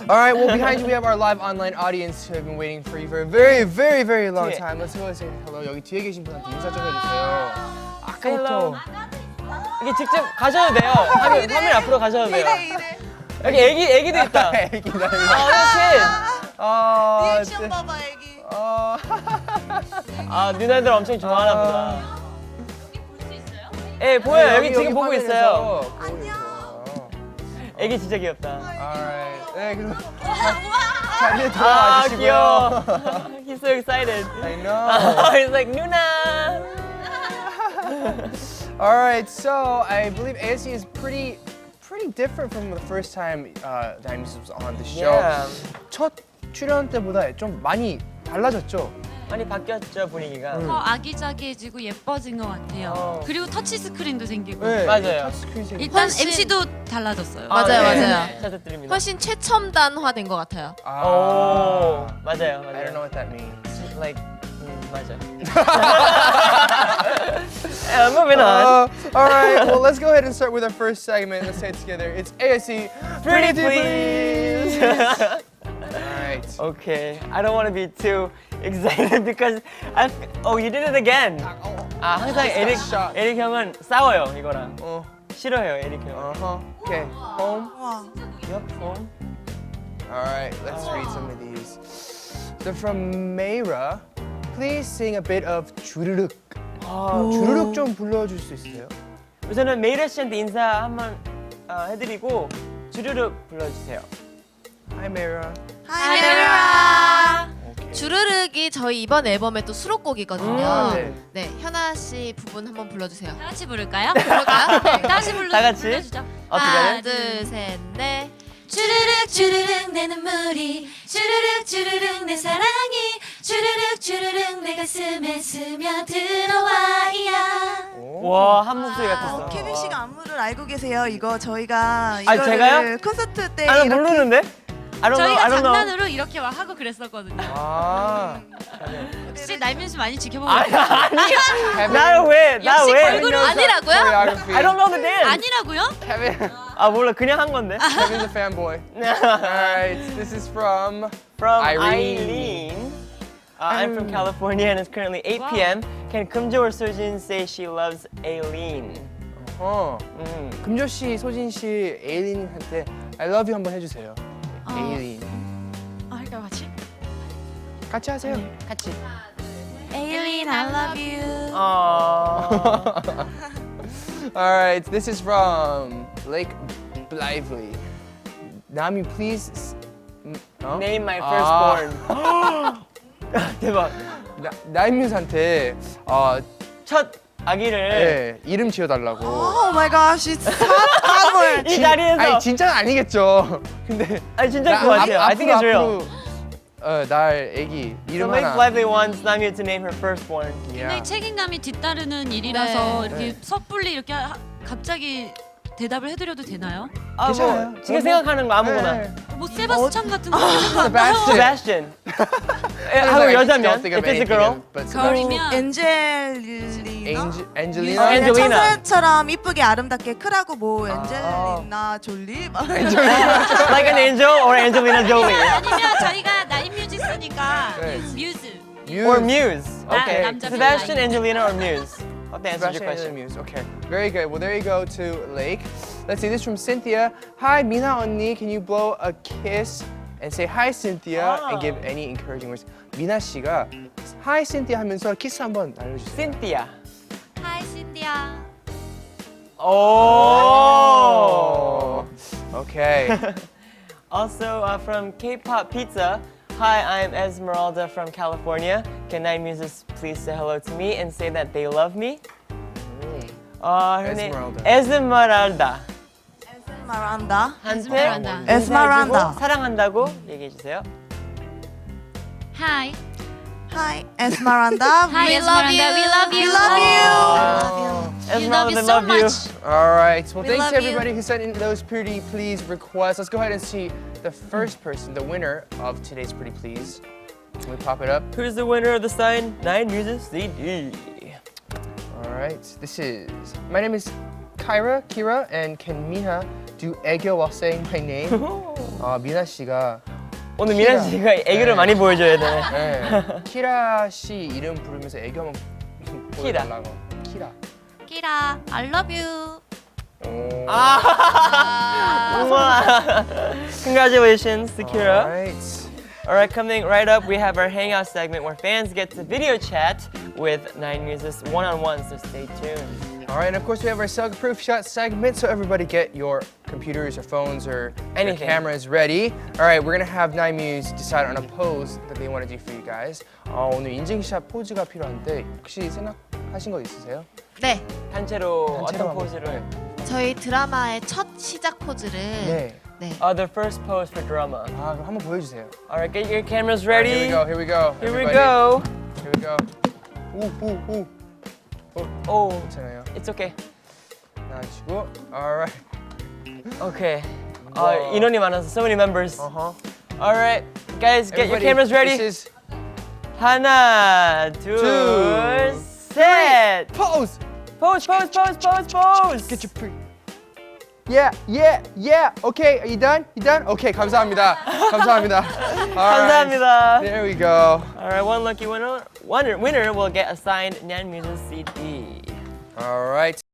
All right, well, behind you we have our live online audience who have been waiting for you for a very, very, very long 뒤에. time. Let's go and say hello. 여기 뒤에 계신 분한테 인사 좀 해주세요. hello. 아까부터. 이게 직접 가셔도 돼요. 화면, 화면 앞으로 가셔도 돼요. 여기 애기 애기도 있다. 애기 나 아, 이렇게. 아, 리액션 봐봐 애기. 아, 아, 누나들 엄청 좋아하나 아. 보다. 예, 보여요. 여기, 지금 보고 화면에서 있어요. 보고 안녕. 있어요. 애기 진짜 귀엽다. Alright. 네, 그럼 자리에 아, 들어와 주시고요. 귀여워. He's so excited. I know. He's like, 누나. All right, so I believe ASE is pretty, pretty different from the first time uh, Diamond was on the show. Yeah. 첫 출연 때보다 좀 많이 달라졌죠? 많이 바뀌었죠, 분위기가. 음. 더 아기자기해지고 예뻐진 것 같아요. 어. 그리고 터치 스크린도 생기고 네, 맞아요. 터치스크린 생 일단 훨씬- MC도 달라졌어요. 맞아요, 네. 맞아요. 잘 부탁드립니다. 훨씬 최첨단화된 것 같아요. 아, 오, 맞아요, 맞아요. I don't know what that means. Like, 음, 맞아. yeah, moving on. Uh, all right, well, let's go ahead and start with our first segment. Let's say it together. It's ASE Pretty Please. Right. okay, I don't want to be too excited because I. Oh, you did it again. 아 항상 에릭. 에릭 형은 싸워요 이거랑 어, 싫어해요 에릭 형. uh-huh. Okay, home. 와. Yup, home. All right, let's read some of these. So from Mayra, please sing a bit of 주르륵. 아, 주르륵 좀 불러줄 수 있어요? 우선은 메이라 씨한테 인사 한번 어, 해드리고 주르륵 불러주세요. Hi Mayra. Okay. 주르륵이 저희 이번 앨범의 또 수록곡이거든요. 아, 네. 네, 현아 씨 부분 한번 불러주세요. 다 같이 부를까요? 그럴까요? 다시 불러, 다 같이? 불러주죠. 어떻게 하나, 하래? 둘, 셋, 넷. 주르륵 주르륵 내 눈물이 주르륵 주르륵 내 사랑이 주르륵 주르륵 내 가슴에 스며들어와야 오. 와한 목소리 같았어. 어, 케빈 씨가 안무를 알고 계세요. 이거 저희가 아, 이거를 제가요? 콘서트 때 아, 나 이렇게 모르는데? I don't know. 저희가 I don't know. 장난으로 이렇게 막 하고 그랬었거든요. 아, 혹시 날민수 많이 지켜보고 아니 있어요? 아니. 나를 왜? 나 역시 왜? 걸그룹 아니라고요? choreography. I don't know the dance. 아니라고요? Kevin, 아 몰라 그냥 한 건데. Kevin's a fanboy. All right, this is from. From Irene. Eileen. Uh, I'm from California and it's currently 8 Wow. p.m. Can Kumjo or Sojin say she loves Aileen? 어, 음. 금조 씨, 소진 씨, 에일린한테 I love you 한번 해주세요. 에일린. 아, 할까요 같이? 같이 하세요. 같이. 에일린 I love you 어. All right, this is from Lake Blively. Nami, please. s- 음, 어? Name my 아. firstborn. 대박. 나, 나임뮤스한테 어, 첫 아기를 네, 이름 지어달라고. 오 마이 갓, 씨 사탕을. 이 자리에서 아니 진짜는 아니겠죠. 근데 아니 진짜 나- 그거 같아요. 앞- I think it's real. 앞으로, 어, 날 애기 So 이름 Lake 하나. Lively wants Namia to name her firstborn. 굉장히 책임감이 뒤따르는 일이라서 네. 이렇게 네. 섣불리 이렇게 하- 갑자기 대답을 해드려도 되나요? 아, 괜찮아요. 뭐 지금 뭐, 생각하는 거 아무거나. 네. 뭐 세바스찬 같은 거안 Sebastian. Sebastian. 에, 하고 여자면 if it's a girl. 걸이면 엔젤 리나. Ange- Angelina. 어, 그냥 엔젤리나. 천사처럼 이쁘게 아름답게 크라고 뭐 엔젤리나 졸리. 막 like an angel or Angelina Jolie. 아니면 저희가 나인뮤직 쓰니까 네. 뮤즈 Muse. or Muse. 나- Okay. 남자 Sebastian, 별로 Angelina, or Muse. Hope that answers your Sebastian question. and Muse. Okay, very good. Well, there you go to Lake. Let's see this from Cynthia. Hi, Mina 언니. Can you blow a kiss and say hi, Cynthia, and give any encouraging words? 미나 씨가 hi, Cynthia 하면서 키스 한번 알려주세요. Cynthia. 하이 신디야 Oh. Okay. Also uh, from K-pop Pizza. Hi, I'm Esmeralda from California. Can Nine Muses please say hello to me and say that they love me? Uh, her name Esmeralda. Esmeralda. 말한다. 한테 Esmeralda. Esmeralda. 인사해주고 사랑한다고 얘기해 주세요. Hi Hi, 에스마란다. Hi We love Esmeralda you. We love you We love you. We love Esmeralda, you they so love you. much All right. Well, We thanks love to you. everybody who sent in those pretty please requests. Let's go ahead and see the first person, the winner of today's pretty please. Can we pop it up? Who's the winner of the signed Nine Muses CD? All right. This is my name is Kyra, Kira, and can Miha do egyo while saying my name? 아 미나 씨가 오늘 미나 씨가 애교를 네. 많이 보여줘야 되네. 네, 키라 씨 이름 부르면서 애교 한번 키라. 보여달라고. 키라. 끼라, I love you. 오. 아. 우와. Congratulations, Sakura. Alright. All right, coming right up, we have our hangout segment where fans get to video chat with Nine Muses one-on-one. So stay tuned. All right, and of course we have our self-proof shot segment, so everybody get your computers or phones or your Anything. cameras ready. All right, we're gonna have Nine Muse decide on a pose that they want to do for you guys. 어, 오늘 인증샷 포즈가 필요한데 혹시 생각 하신 거 있으세요? 네, 단체로 단체로 어떤 한번. 포즈를? 저희 드라마의 첫 시작 포즈를 네. 네. Uh, the first pose for drama. 아, 그럼 한번 보여주세요. All right, get your cameras ready. here we go. Here we go. Here we everybody. go. Here we go. 우. Oh, 괜찮아요. it's okay. 나와주시고. All right. Okay. Uh, 인원이 많아서 so many members. Uh huh. All right, guys, get your Everybody, cameras ready. This is 하나, 둘, Two, 셋. pose. Pose, pose, pose, pose, pose. Get your pre. Yeah, yeah, yeah. Okay, are you done? You done? Okay, 감사합니다. 감사합니다. All right. 감사합니다. There we go. All right, one lucky winner, one winner will get a signed Nyan Muses CD. All right.